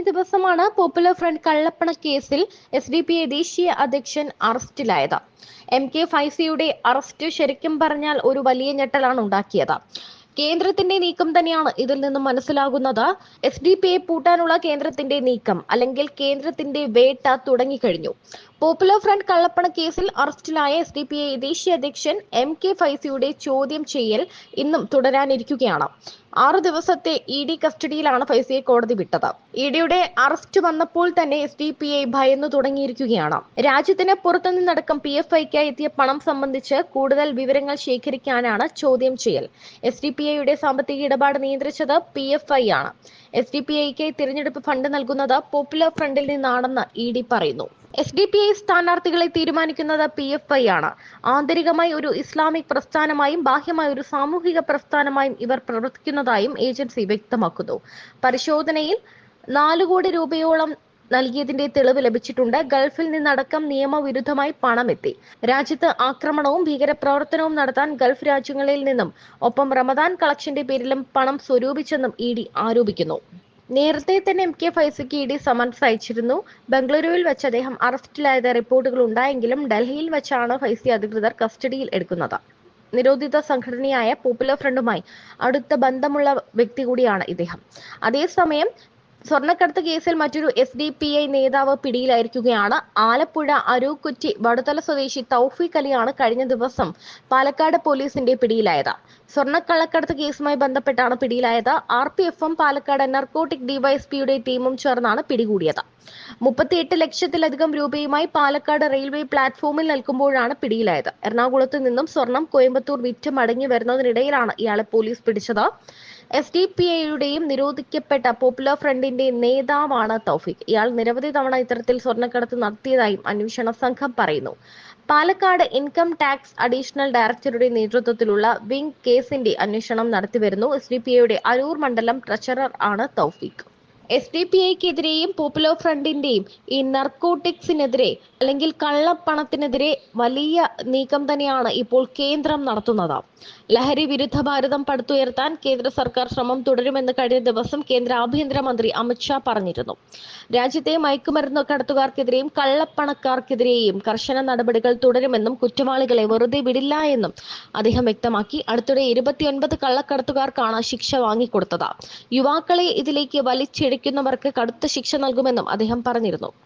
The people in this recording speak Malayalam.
കഴിഞ്ഞ ദിവസമാണ് പോപ്പുലർ ഫ്രണ്ട് കള്ളപ്പണ കേസിൽ എസ് ഡി പി ഐ ദേശീയ അധ്യക്ഷൻ അറസ്റ്റിലായത്. എം കെ ഫൈസിയുടെ അറസ്റ്റ് ശരിക്കും പറഞ്ഞാൽ ഒരു വലിയ ഞെട്ടലാണ് ഉണ്ടാക്കിയത്. കേന്ദ്രത്തിന്റെ നീക്കം തന്നെയാണ് ഇതിൽ നിന്നും മനസ്സിലാകുന്നത്. എസ് ഡി പി ഐ പൂട്ടാനുള്ള കേന്ദ്രത്തിന്റെ നീക്കം അല്ലെങ്കിൽ കേന്ദ്രത്തിന്റെ വേട്ട തുടങ്ങിക്കഴിഞ്ഞു. പോപ്പുലർ ഫ്രണ്ട് കള്ളപ്പണ കേസിൽ അറസ്റ്റിലായ എസ് ഡി പി ഐ ദേശീയ അധ്യക്ഷൻ എം കെ ഫൈസിയുടെ ചോദ്യം ചെയ്യൽ ഇന്നും തുടരാനിരിക്കുകയാണ്. ആറു ദിവസത്തെ ഇ ഡി കസ്റ്റഡിയിലാണ് ഫൈസിയെ കോടതി വിട്ടത്. ഇ ഡിയുടെ അറസ്റ്റ് വന്നപ്പോൾ തന്നെ എസ് ഡി പി ഐ ഭയന്നു തുടങ്ങിയിരിക്കുകയാണ്. രാജ്യത്തിന് പുറത്തുനിന്നടക്കം പി എഫ് ഐക്കായി എത്തിയ പണം സംബന്ധിച്ച് കൂടുതൽ വിവരങ്ങൾ ശേഖരിക്കാനാണ് ചോദ്യം ചെയ്യൽ. എസ് ഡി പി ഐയുടെ സാമ്പത്തിക ഇടപാട് നിയന്ത്രിച്ചത് പി എഫ് ഐ ആണ്. എസ് ഡി പി ഐക്ക് തിരഞ്ഞെടുപ്പ് ഫണ്ട് നൽകുന്നത് പോപ്പുലർ ഫ്രണ്ടിൽ നിന്നാണെന്ന് ഇ ഡി പറയുന്നു. എസ് ഡി പി ഐ സ്ഥാനാർത്ഥികളെ തീരുമാനിക്കുന്നത് പി എഫ് ഐ ആണ്. ആന്തരികമായി ഒരു ഇസ്ലാമിക് പ്രസ്ഥാനമായും ബാഹ്യമായി ഒരു സാമൂഹിക പ്രസ്ഥാനമായും ഇവർ പ്രവർത്തിക്കുന്നതായും ഏജൻസി വ്യക്തമാക്കുന്നു. പരിശോധനയിൽ നാലു കോടി രൂപയോളം നൽകിയതിന്റെ തെളിവ് ലഭിച്ചിട്ടുണ്ട്. ഗൾഫിൽ നിന്നടക്കം നിയമവിരുദ്ധമായി പണമെത്തി. രാജ്യത്ത് ആക്രമണവും ഭീകരപ്രവർത്തനവും നടത്താൻ ഗൾഫ് രാജ്യങ്ങളിൽ നിന്നും ഒപ്പം റമദാൻ കളക്ഷന്റെ പേരിലും പണം സ്വരൂപിച്ചെന്നും ഇ ആരോപിക്കുന്നു. നേരത്തെ തന്നെ എം കെ ഫൈസിക്ക് ഇ ഡി സമൻസ് അയച്ചിരുന്നു. ബംഗളൂരുവിൽ വെച്ച് അദ്ദേഹം അറസ്റ്റിലായത് റിപ്പോർട്ടുകൾ ഉണ്ടായെങ്കിലും ഡൽഹിയിൽ വെച്ചാണ് ഫൈസി അധികൃതർ കസ്റ്റഡിയിൽ എടുക്കുന്നത്. നിരോധിത സംഘടനയായ പോപ്പുലർ ഫ്രണ്ടുമായി അടുത്ത ബന്ധമുള്ള വ്യക്തി കൂടിയാണ് ഇദ്ദേഹം. അതേസമയം സ്വർണക്കടത്ത് കേസിൽ മറ്റൊരു എസ് ഡി പി ഐ നേതാവ് പിടിയിലായിരിക്കുകയാണ്. ആലപ്പുഴ അരൂക്കുറ്റി വടുതല സ്വദേശി തൗഫീഖ് അലിയാണ് കഴിഞ്ഞ ദിവസം പാലക്കാട് പോലീസിന്റെ പിടിയിലായത്. സ്വർണക്കള്ളക്കടത്ത് കേസുമായി ബന്ധപ്പെട്ടാണ് പിടിയിലായത്. ആർ പി എഫും പാലക്കാട് നർക്കോട്ടിക് ഡിവൈഎസ്പിയുടെ ടീമും ചേർന്നാണ് പിടികൂടിയത്. മുപ്പത്തിയെട്ട് ലക്ഷത്തിലധികം രൂപയുമായി പാലക്കാട് റെയിൽവേ പ്ലാറ്റ്ഫോമിൽ നിൽക്കുമ്പോഴാണ് പിടിയിലായത്. എറണാകുളത്ത് നിന്നും സ്വർണം കോയമ്പത്തൂർ വിറ്റ് മടങ്ങി വരുന്നതിനിടയിലാണ് ഇയാളെ പോലീസ് പിടിച്ചത്. എസ് ഡി പി ഐയുടെയും നിരോധിക്കപ്പെട്ട പോപ്പുലർ ഫ്രണ്ടിന്റെ നേതാവാണ് തൗഫിക് ഇയാൾ നിരവധി തവണ ഇത്തരത്തിൽ സ്വർണക്കടത്ത് നടത്തിയതായും അന്വേഷണ സംഘം പറയുന്നു. പാലക്കാട് ഇൻകം ടാക്സ് അഡീഷണൽ ഡയറക്ടറുടെ നേതൃത്വത്തിലുള്ള വിംഗ് കേസിന്റെ അന്വേഷണം നടത്തിവരുന്നു. എസ് ഡി പി ഐയുടെ അരൂർ മണ്ഡലം ട്രഷറർ ആണ് തൗഫിക് എസ് ഡി പി ഐക്കെതിരെയും പോപ്പുലർ ഫ്രണ്ടിന്റെയും ഈ നർക്കോട്ടിക്സിനെതിരെ അല്ലെങ്കിൽ കള്ളപ്പണത്തിനെതിരെ വലിയ നീക്കം തന്നെയാണ് ഇപ്പോൾ കേന്ദ്രം നടത്തുന്നത്. ലഹരി വിരുദ്ധ ഭാരതം പടുത്തുയർത്താൻ കേന്ദ്ര സർക്കാർ ശ്രമം തുടരുമെന്ന് കഴിഞ്ഞ ദിവസം കേന്ദ്ര ആഭ്യന്തരമന്ത്രി അമിത്ഷാ പറഞ്ഞിരുന്നു. രാജ്യത്തെ മയക്കുമരുന്ന് കടത്തുകാർക്കെതിരെയും കള്ളപ്പണക്കാർക്കെതിരെയും കർശന നടപടികൾ തുടരുമെന്നും കുറ്റവാളികളെ വെറുതെ വിടില്ല എന്നും അദ്ദേഹം വ്യക്തമാക്കി. അടുത്തിടെ ഇരുപത്തിയൊൻപത് കള്ളക്കടത്തുകാർക്കാണ് ശിക്ഷ വാങ്ങിക്കൊടുത്തത്. യുവാക്കളെ ഇതിലേക്ക് വലിച്ചിഴയ്ക്കുന്നവർക്ക് കടുത്ത ശിക്ഷ നൽകുമെന്നും അദ്ദേഹം പറഞ്ഞിരുന്നു